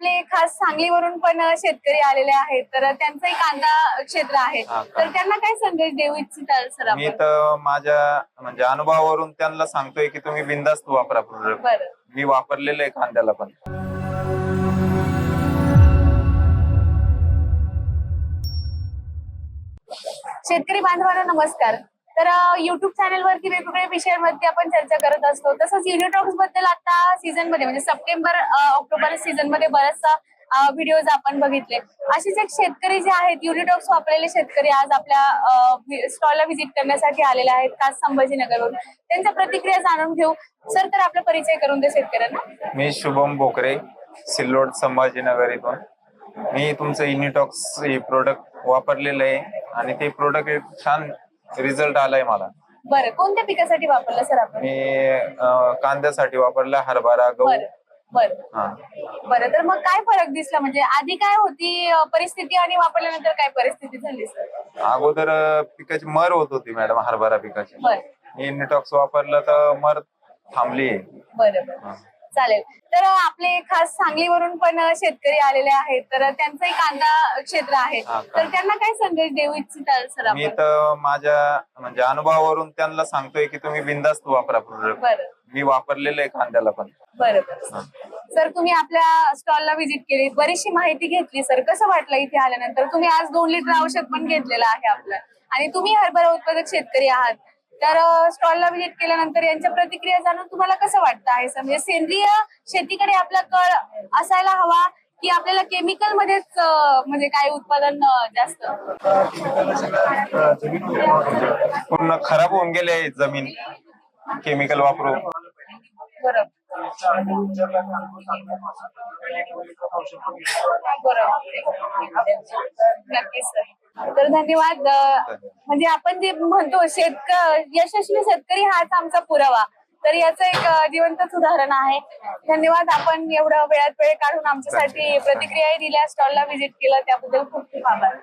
आपले खास सांगलीवरून पण शेतकरी आलेले आहेत तर त्यांचंही कांदा क्षेत्र आहे. हा का? तर त्यांना काय संदेश देऊ इच्छिताल सर मी आपण तर माझ्या म्हणजे अनुभवावरून त्यांना सांगतोय की तुम्ही बिंदास्त वापरा प्रोडक्ट. बरं. मी वापरलेलं आहे कांद्याला पण. शेतकरी बांधवांना नमस्कार. तर युट्यूब चॅनलवरती वेगवेगळ्या विषयांवरती आपण चर्चा करत असतो. तसंच युनिटॉक्सबद्दल आता सीझनमध्ये म्हणजे सप्टेंबर ऑक्टोबर सीझनमध्ये बराचसा व्हिडिओज आपण बघितले. असेच एक शेतकरी जे आहेत युनिटॉक्स वापरलेले शेतकरी आज आपल्या स्टॉलला व्हिजिट करण्यासाठी आलेले आहेत खास संभाजीनगरवरून त्यांच्या प्रतिक्रिया जाणून घेऊ. सर तर आपला परिचय करून दे शेतकऱ्यांना. मी शुभम बोकरे सिल्लोड संभाजीनगर इथून. मी तुमचं युनिटॉक्स हे प्रोडक्ट वापरलेलं आहे. आणि ते प्रोडक्ट एक छान रिझल्ट आलाय मला. बरं कोणत्या पिकासाठी वापरलं सर आपण? मी अं, कांद्यासाठी वापरला हरभरा गहू. बरं बरं. हा. बरं तर मग काय फरक दिसला? म्हणजे आधी काय होती अ, परिस्थिती आणि वापरल्यानंतर काय परिस्थिती झाली सर? अगोदर अं, पिकाची मर होत होती मॅडम हरभरा पिकाची. बरं. इनिटॉक्स वापरलं तर मर थांबली. बरं बरं. चालेल. तर आपले खास सांगलीवरून पण शेतकरी आलेले आहेत. तर त्यांचंही कांदा क्षेत्र आहे. हा का? तर त्यांना काय संदेश देऊ इच्छिताल सर मी आपण तर माझ्या म्हणजे अनुभवावरून त्यांना सांगतोय की तुम्ही बिंदास्त वापरा प्रोडक्ट बरं. मी वापरलेलं आहे कांद्याला पण. बरं बरं. हा. सर तुम्ही आपल्या स्टॉलला व्हिजिट केली. बरीचशी माहिती घेतली सर. कसं वाटलं इथे आल्यानंतर? तुम्ही आज दोन लिटर औषध पण घेतलेलं आहे आपलं. आणि तुम्ही हरभरा उत्पादक शेतकरी आहात. तर स्टॉलला व्हिजिट केल्यानंतर यांच्या प्रतिक्रिया जाणून तुम्हाला कसं वाटतं आहे म्हणजे सेंद्रिय शेतीकडे आपला कळ असायला हवा की आपल्याला केमिकल मध्येच म्हणजे काय उत्पादन जास्त? पूर्ण खराब होऊन गेले जमीन केमिकल वापरून. बरोबर बरोबर नक्कीच. सर तर धन्यवाद. म्हणजे आपण जे म्हणतो शेतक यशस्वी शेतकरी हाच आमचा पुरावा. तर याचं एक जिवंतच उदाहरण आहे. धन्यवाद आपण एवढं वेळात वेळ काढून आमच्यासाठी प्रतिक्रियाही दिल्या स्टॉलला व्हिजिट केलं त्याबद्दल खूप खूप आभार.